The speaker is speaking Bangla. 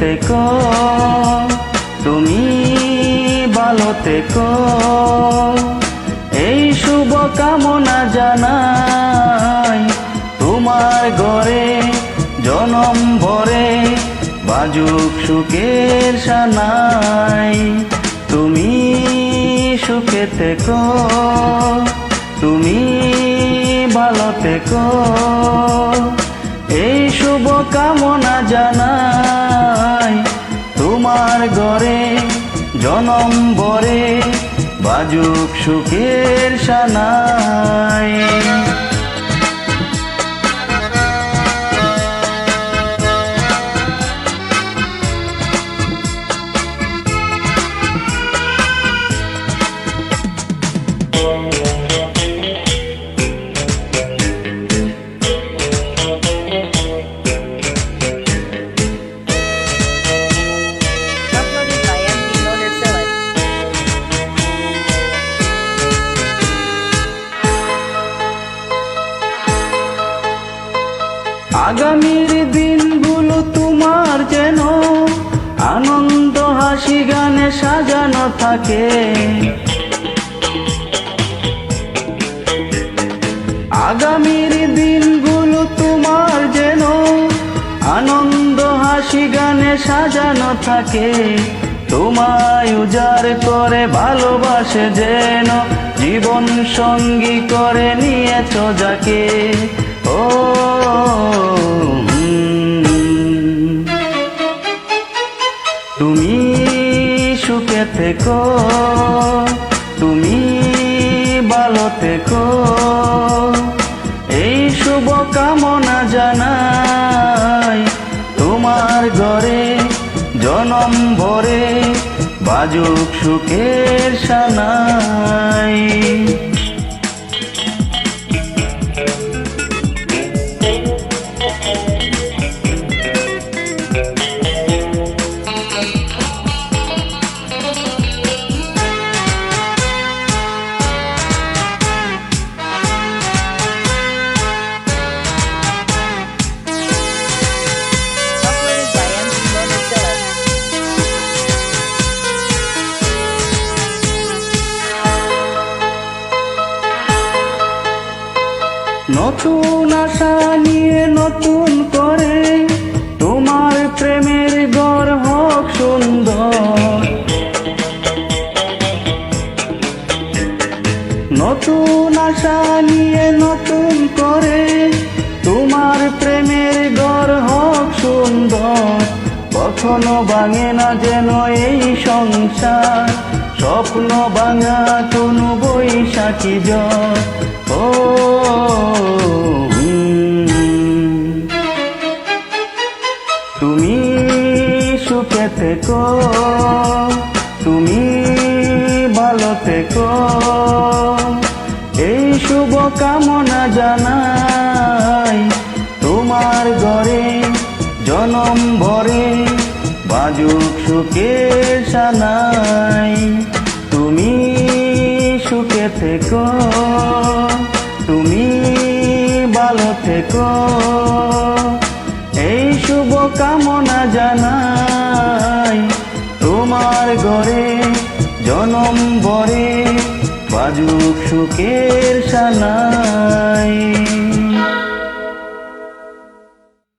থেকো, তুমি ভালো থেকো। এই শুভ কামনা জানাই তোমার ঘরে, জনম ভরে, বাজুক সুখের সানাই। তুমি সুখে থেকো, তুমি ভালো থেকো। এই শুভ কামনা জানাই তোমার ঘরে জনম ভরে বাজুক সুখের সানাই আগামীর দিনগুলো তোমার যেন আনন্দ, হাসি, গানে সাজানো থাকে। আগামীর দিনগুলো তোমার যেন আনন্দ, হাসি, গানে সাজানো থাকে। তোমায় উজাড় করে ভালোবাসে যেন, জীবন সঙ্গী করে নিয়েছ যাকে। তুমি সুখে থেকো, তুমি ভালো থেকো। এই শুভ কামনা জানাই তোমার ঘরে, জনম ভরে, বাজুক সুখের সানাই। নতুন আশা নিয়ে নতুন করে। তোমার প্রেমের গড় হোক সুন্দর। নতুন আশা নিয়ে নতুন করে। তোমার প্রেমের গড় হোক সুন্দর। কখনো ভাঙে না যেন এই সংসার। স্বপ্ন ভাঙা কোনো বৈশাখী জ্বর। ও তুমি ভালো থেকো। এই শুভ কামনা জানাই তোমার ঘরে, জনম ভরে, বাজুক সুখে সানাই। তুমি সুখে থেকো, তুমি ভালো থেকো। এই শুভ কামনা জানাই তোমার ঘরে জনম ভরে বাজুক সুখের সানাই